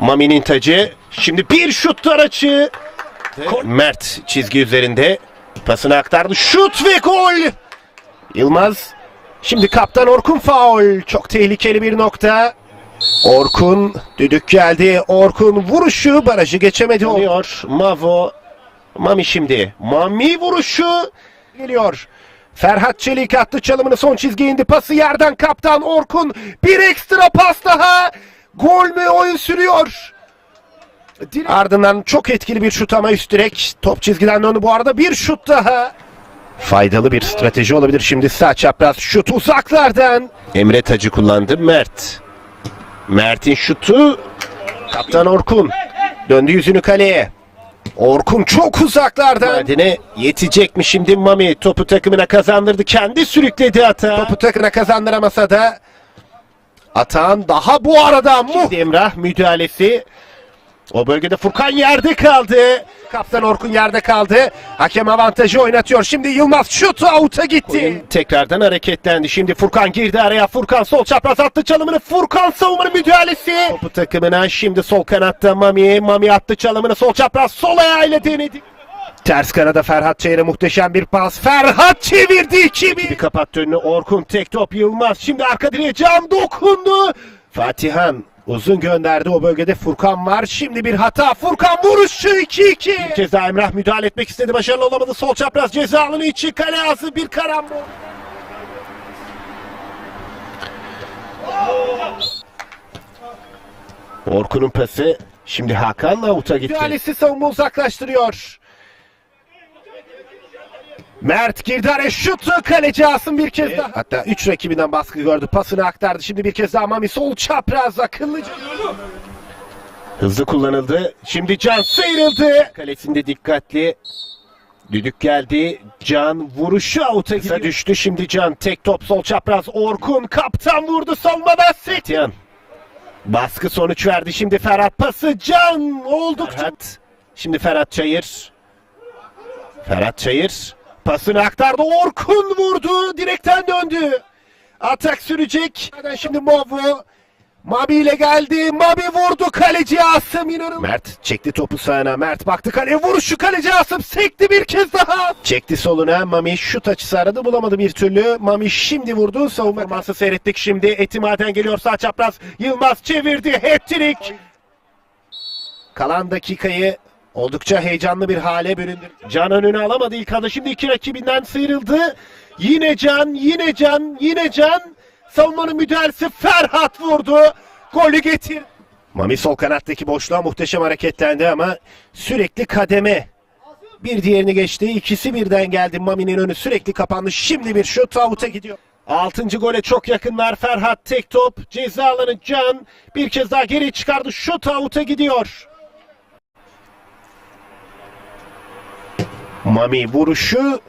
Mami'nin tacı. Şimdi bir şut açı. Mert çizgi üzerinde. Pasını aktardı. Şut ve gol. Yılmaz. Şimdi kaptan Orkun faul. Çok tehlikeli bir nokta. Orkun düdük geldi. Orkun vuruşu barajı geçemedi. Oluyor. Mavo. Mami şimdi. Mami vuruşu geliyor. Ferhat Çelik attı çalımını son çizgiye indi. Pası yerden kaptan Orkun. Bir ekstra pas daha. Gol mü oyun sürüyor. Ardından çok etkili bir şut ama üst direk. Top çizgiden döndü bu arada. Bir şut daha. Faydalı bir strateji olabilir şimdi sağ çapraz şut uzaklardan. Emre Tacı kullandı Mert. Mert'in şutu Kaptan Orkun döndü yüzünü kaleye. Orkun çok uzaklardan. Madene yetecek mi şimdi Mami? Topu takımına kazandırdı. Kendi sürükledi ata. Topu takımına kazandıramasa da Atan daha bu arada mu? Emrah müdahalesi. O bölgede Furkan yerde kaldı. Kaptan Orkun yerde kaldı. Hakem avantajı oynatıyor. Şimdi Yılmaz şutu avuta gitti. tekrardan hareketlendi. Şimdi Furkan girdi araya. Furkan sol çapraz attı çalımını. Furkan savunmanın müdahalesi. Topu takımına şimdi sol kanatta Mami. Mami attı çalımını sol çapraz sol ayağıyla denedi. Ters kanada Ferhat Çayır'a muhteşem bir pas. Ferhat çevirdi 2 Bir kapattı önünü Orkun tek top Yılmaz. Şimdi arka direğe cam dokundu. Fatihan uzun gönderdi o bölgede Furkan var. Şimdi bir hata. Furkan vuruşu 2-2. Bir kez daha Emrah müdahale etmek istedi. Başarılı olamadı. Sol çapraz ceza alanı içi kale ağzı bir karambol. Orkun'un pası şimdi Hakan'la avuta gitti. Müdahalesi savunma uzaklaştırıyor. Mert girdi araya şutu kaleci Asım bir kez daha. Hatta 3 rakibinden baskı gördü. Pasını aktardı. Şimdi bir kez daha Mami sol çapraz akıllıca. Hızlı kullanıldı. Şimdi Can sıyrıldı. Kalesinde dikkatli. Düdük geldi. Can vuruşu avuta gidiyor. düştü. Şimdi Can tek top sol çapraz. Orkun kaptan vurdu. Savunmadan Setyan. Baskı sonuç verdi. Şimdi Ferhat pası. Can oldukça. Ferhat. Şimdi Ferhat Çayır. Ferhat Çayır pasını aktardı. Orkun vurdu. Direkten döndü. Atak sürecek. Şimdi Movo. Mabi ile geldi. Mabi vurdu. Kaleci Asım inanın. Mert çekti topu sağına. Mert baktı kaleye. Vuruşu kaleci Asım sekti bir kez daha. Çekti soluna. Mami şut açısı aradı. Bulamadı bir türlü. Mami şimdi vurdu. Savunma performansı seyrettik şimdi. Etimaden geliyor sağ çapraz. Yılmaz çevirdi. Hat-trick. Kalan dakikayı oldukça heyecanlı bir hale büründü. Can önünü alamadı ilk anda. Şimdi iki rakibinden sıyrıldı. Yine Can, yine Can, yine Can. Savunmanın müdahalesi Ferhat vurdu. Golü getir. Mami sol kanattaki boşluğa muhteşem hareketlendi ama sürekli kademe. Bir diğerini geçti. İkisi birden geldi. Mami'nin önü sürekli kapandı. Şimdi bir şut out'a gidiyor. Altıncı gole çok yakınlar. Ferhat tek top. Ceza Can. Bir kez daha geri çıkardı. Şut out'a gidiyor. Mami vuruşu